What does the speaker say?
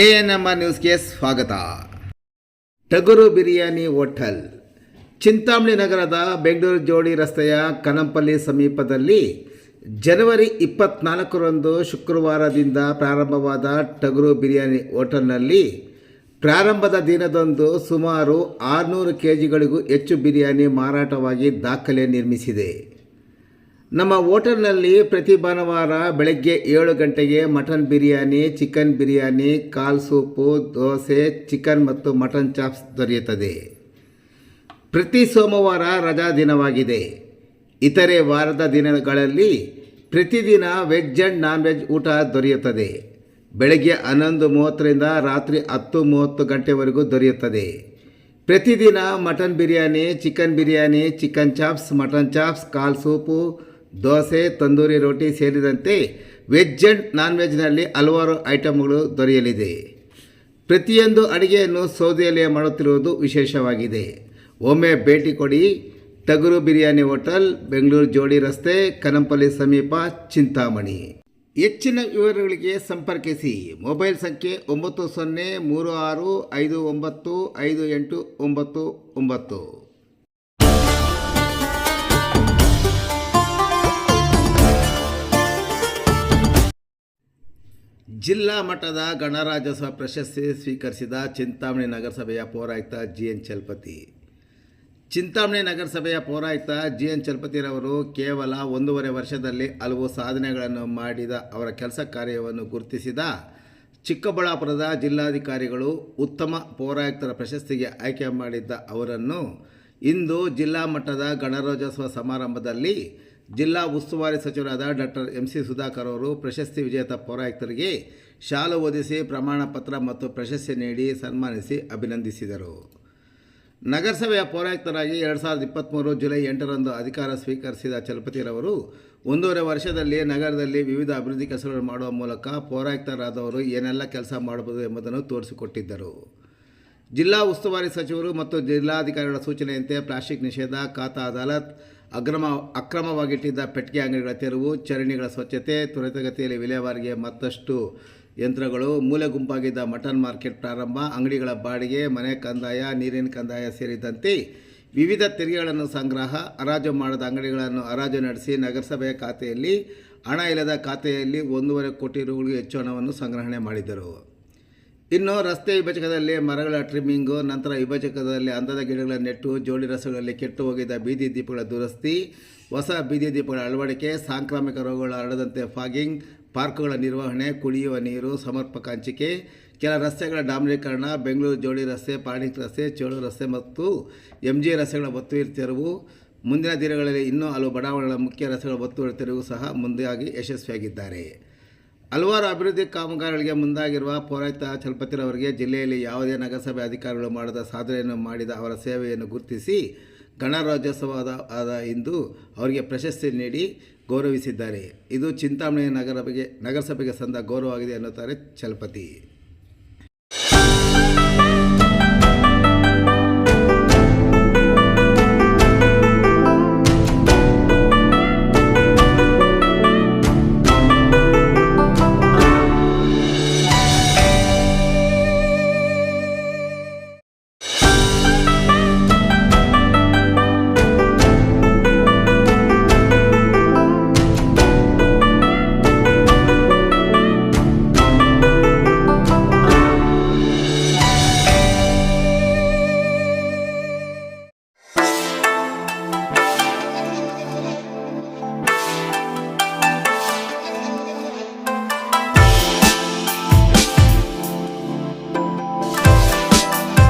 A N M R ನ್ಯೂಸ್ಗೆ ಸ್ವಾಗತ. ಟಗರು ಬಿರಿಯಾನಿ ಹೋಟೆಲ್. ಚಿಂತಾಮಣಿ ನಗರದ ಬೆಂಗಳೂರು ಜೋಡಿ ರಸ್ತೆಯ ಕನಂಪಲ್ಲಿ ಸಮೀಪದಲ್ಲಿ ಜನವರಿ ಇಪ್ಪತ್ನಾಲ್ಕರಂದು ಶುಕ್ರವಾರದಿಂದ ಪ್ರಾರಂಭವಾದ ಟಗರು ಬಿರಿಯಾನಿ ಹೋಟೆಲ್ನಲ್ಲಿ ಪ್ರಾರಂಭದ ದಿನದಂದು ಸುಮಾರು ಆರುನೂರು ಕೆ ಜಿಗಳಿಗೂ ಹೆಚ್ಚು ಬಿರಿಯಾನಿ ಮಾರಾಟವಾಗಿ ದಾಖಲೆ ನಿರ್ಮಿಸಿದೆ. ನಮ್ಮ ಹೋಟೆಲ್ನಲ್ಲಿ ಪ್ರತಿ ಭಾನುವಾರ ಬೆಳಗ್ಗೆ ಏಳು ಗಂಟೆಗೆ ಮಟನ್ ಬಿರಿಯಾನಿ, ಚಿಕನ್ ಬಿರಿಯಾನಿ, ಕಾಲ್ ಸೂಪು, ದೋಸೆ, ಚಿಕನ್ ಮತ್ತು ಮಟನ್ ಚಾಪ್ಸ್ ದೊರೆಯುತ್ತದೆ. ಪ್ರತಿ ಸೋಮವಾರ ರಜಾ ದಿನವಾಗಿದೆ. ಇತರೆ ವಾರದ ದಿನಗಳಲ್ಲಿ ಪ್ರತಿದಿನ ವೆಜ್ ಆ್ಯಂಡ್ ನಾನ್ ವೆಜ್ ಊಟ ದೊರೆಯುತ್ತದೆ. ಬೆಳಗ್ಗೆ ಹನ್ನೊಂದು ಮೂವತ್ತರಿಂದ ರಾತ್ರಿ ಹತ್ತು ಮೂವತ್ತು ಗಂಟೆವರೆಗೂ ದೊರೆಯುತ್ತದೆ. ಪ್ರತಿದಿನ mutton biryani, chicken biryani, chicken chops, mutton chops, ಕಾಲ್ ಸೂಪು ದೋಸೆ, ತಂದೂರಿ ರೋಟಿ ಸೇರಿದಂತೆ ವೆಜ್ ಆ್ಯಂಡ್ ನಾನ್ ವೆಜ್ನಲ್ಲಿ ಹಲವಾರು ಐಟಮ್ಗಳು ದೊರೆಯಲಿದೆ. ಪ್ರತಿಯೊಂದು ಅಡುಗೆಯನ್ನು ಸೌದೆಯಲ್ಲೇ ಮಾಡುತ್ತಿರುವುದು ವಿಶೇಷವಾಗಿದೆ. ಒಮ್ಮೆ ಭೇಟಿ ಕೊಡಿ ಟಗರು ಬಿರಿಯಾನಿ ಹೋಟೆಲ್, ಬೆಂಗಳೂರು ಜೋಡಿ ರಸ್ತೆ, ಕನಂಪಲ್ಲಿ ಸಮೀಪ ಚಿಂತಾಮಣಿ. ಹೆಚ್ಚಿನ ವಿವರಗಳಿಗೆ ಸಂಪರ್ಕಿಸಿ. ಮೊಬೈಲ್ ಸಂಖ್ಯೆ ಒಂಬತ್ತು ಸೊನ್ನೆ ಮೂರು ಆರು ಐದು ಒಂಬತ್ತು ಐದು ಎಂಟು ಒಂಬತ್ತು ಒಂಬತ್ತು. ಜಿಲ್ಲಾ ಮಟ್ಟದ ಗಣರಾಜ್ಯೋತ್ಸವ ಪ್ರಶಸ್ತಿ ಸ್ವೀಕರಿಸಿದ ಚಿಂತಾಮಣಿ ನಗರಸಭೆಯ ಪೌರಾಯುಕ್ತ ಜಿ ಎನ್ ಚಲಪತಿ. ಚಿಂತಾಮಣಿ ನಗರಸಭೆಯ ಪೌರಾಯುಕ್ತ ಜಿ ಎನ್ ಚಲಪತಿರವರು ಕೇವಲ ಒಂದೂವರೆ ವರ್ಷದಲ್ಲಿ ಹಲವು ಸಾಧನೆಗಳನ್ನು ಮಾಡಿದ ಅವರ ಕೆಲಸ ಕಾರ್ಯವನ್ನು ಗುರುತಿಸಿದ ಚಿಕ್ಕಬಳ್ಳಾಪುರದ ಜಿಲ್ಲಾಧಿಕಾರಿಗಳು ಉತ್ತಮ ಪೌರಾಯುಕ್ತರ ಪ್ರಶಸ್ತಿಗೆ ಆಯ್ಕೆ ಮಾಡಿದ್ದ ಅವರನ್ನು ಇಂದು ಜಿಲ್ಲಾ ಮಟ್ಟದ ಗಣರಾಜ್ಯೋತ್ಸವ ಸಮಾರಂಭದಲ್ಲಿ ಜಿಲ್ಲಾ ಉಸ್ತುವಾರಿ ಸಚಿವರಾದ ಡಾಕ್ಟರ್ ಎಂ ಸಿ ಸುಧಾಕರ್ ಅವರು ಪ್ರಶಸ್ತಿ ವಿಜೇತ ಪೌರಾಯುಕ್ತರಿಗೆ ಶಾಲು ಓದಿಸಿ ಪ್ರಮಾಣ ಪತ್ರ ಮತ್ತು ಪ್ರಶಸ್ತಿ ನೀಡಿ ಸನ್ಮಾನಿಸಿ ಅಭಿನಂದಿಸಿದರು. ನಗರಸಭೆಯ ಪೌರಾಯುಕ್ತರಾಗಿ ಎರಡು ಸಾವಿರದ ಇಪ್ಪತ್ತ್ಮೂರು ಜುಲೈ ಎಂಟರಂದು ಅಧಿಕಾರ ಸ್ವೀಕರಿಸಿದ ಚಲಪತಿರವರು ಒಂದೂವರೆ ವರ್ಷದಲ್ಲಿ ನಗರದಲ್ಲಿ ವಿವಿಧ ಅಭಿವೃದ್ಧಿ ಕೆಲಸಗಳನ್ನು ಮಾಡುವ ಮೂಲಕ ಪೌರಾಯುಕ್ತರಾದವರು ಏನೆಲ್ಲ ಕೆಲಸ ಮಾಡಬಹುದು ಎಂಬುದನ್ನು ತೋರಿಸಿಕೊಟ್ಟಿದ್ದರು. ಜಿಲ್ಲಾ ಉಸ್ತುವಾರಿ ಸಚಿವರು ಮತ್ತು ಜಿಲ್ಲಾಧಿಕಾರಿಗಳ ಸೂಚನೆಯಂತೆ ಪ್ಲಾಸ್ಟಿಕ್ ನಿಷೇಧ, ಖಾತಾ ಅದಾಲತ್ ಅಕ್ರಮ, ಅಕ್ರಮವಾಗಿಟ್ಟಿದ್ದ ಪೆಟ್ಟಿಗೆ ಅಂಗಡಿಗಳ ತೆರವು ಚರಣಿಗಳ ಸ್ವಚ್ಛತೆ, ತ್ವರಿತಗತಿಯಲ್ಲಿ ವಿಲೇವಾರಿಗೆ ಮತ್ತಷ್ಟು ಯಂತ್ರಗಳು, ಮೂಲೆ ಗುಂಪಾಗಿದ್ದ ಮಟನ್ ಮಾರ್ಕೆಟ್ ಪ್ರಾರಂಭ, ಅಂಗಡಿಗಳ ಬಾಡಿಗೆ, ಮನೆ ಕಂದಾಯ, ನೀರಿನ ಕಂದಾಯ ಸೇರಿದಂತೆ ವಿವಿಧ ತೆರಿಗೆಗಳನ್ನು ಸಂಗ್ರಹ, ಹರಾಜು ಮಾಡದ ಅಂಗಡಿಗಳನ್ನು ಹರಾಜು ನಡೆಸಿ ನಗರಸಭೆಯ ಖಾತೆಯಲ್ಲಿ, ಹಣ ಇಲ್ಲದ ಖಾತೆಯಲ್ಲಿ ಒಂದೂವರೆ ಕೋಟಿ ರುಗಳಿಗೂ ಹೆಚ್ಚು ಹಣವನ್ನು ಸಂಗ್ರಹಣೆ ಮಾಡಿದರು ಇನ್ನು ರಸ್ತೆ ವಿಭಜಕದಲ್ಲಿ ಮರಗಳ ಟ್ರಿಮ್ಮಿಂಗು ನಂತರ ವಿಭಜಕದಲ್ಲಿ ಅಂದದ ಗಿಡಗಳ ನೆಟ್ಟು, ಜೋಡಿ ರಸಗಳಲ್ಲಿ ಕೆಟ್ಟು ಹೋಗಿದ್ದ ಬೀದಿ ದೀಪಗಳ ದುರಸ್ತಿ, ಹೊಸ ಬೀದಿ ದೀಪಗಳ ಅಳವಡಿಕೆ, ಸಾಂಕ್ರಾಮಿಕ ರೋಗಗಳ ಹರಡದಂತೆ ಫಾಗಿಂಗ್, ಪಾರ್ಕ್ಗಳ ನಿರ್ವಹಣೆ, ಕುಡಿಯುವ ನೀರು, ಸಮರ್ಪಕ ಹಂಚಿಕೆ, ಕೆಲ ರಸ್ತೆಗಳ ಡಾಮರೀಕರಣ ಬೆಂಗಳೂರು ಜೋಡಿ ರಸ್ತೆ ಪಾಣಿಕ್ ರಸ್ತೆ ಚೋಳು ರಸ್ತೆ ಮತ್ತು ಎಂ ಜಿ ರಸ್ತೆಗಳ ಒತ್ತುವರಿ ತೆರವು. ಮುಂದಿನ ದಿನಗಳಲ್ಲಿ ಇನ್ನೂ ಹಲವು ಬಡಾವಣೆಗಳ ಮುಖ್ಯ ರಸ್ತೆಗಳ ಒತ್ತುವರಿ ತೆರವು ಸಹ ಮುಂದಾಗಿ ಯಶಸ್ವಿಯಾಗಿದ್ದಾರೆ. ಹಲವಾರು ಅಭಿವೃದ್ಧಿ ಕಾಮಗಾರಿಗಳಿಗೆ ಮುಂದಾಗಿರುವ ಪೌರಾಯುಕ್ತ ಚಲಪತಿರವರಿಗೆ ಜಿಲ್ಲೆಯಲ್ಲಿ ಯಾವುದೇ ನಗರಸಭೆ ಅಧಿಕಾರಿಗಳು ಮಾಡದ ಸಾಧನೆಯನ್ನು ಮಾಡಿದ ಅವರ ಸೇವೆಯನ್ನು ಗುರುತಿಸಿ ಗಣರಾಜ್ಯೋತ್ಸವದ, ಆದ ಇಂದು ಅವರಿಗೆ ಪ್ರಶಸ್ತಿ ನೀಡಿ ಗೌರವಿಸಿದ್ದಾರೆ. ಇದು ಚಿಂತಾಮಣಿ ನಗರಬಗೆ, ನಗರಸಭೆಗೆ ಸಂದ ಗೌರವವಾಗಿದೆ ಎನ್ನುತ್ತಾರೆ ಚಲಪತಿ.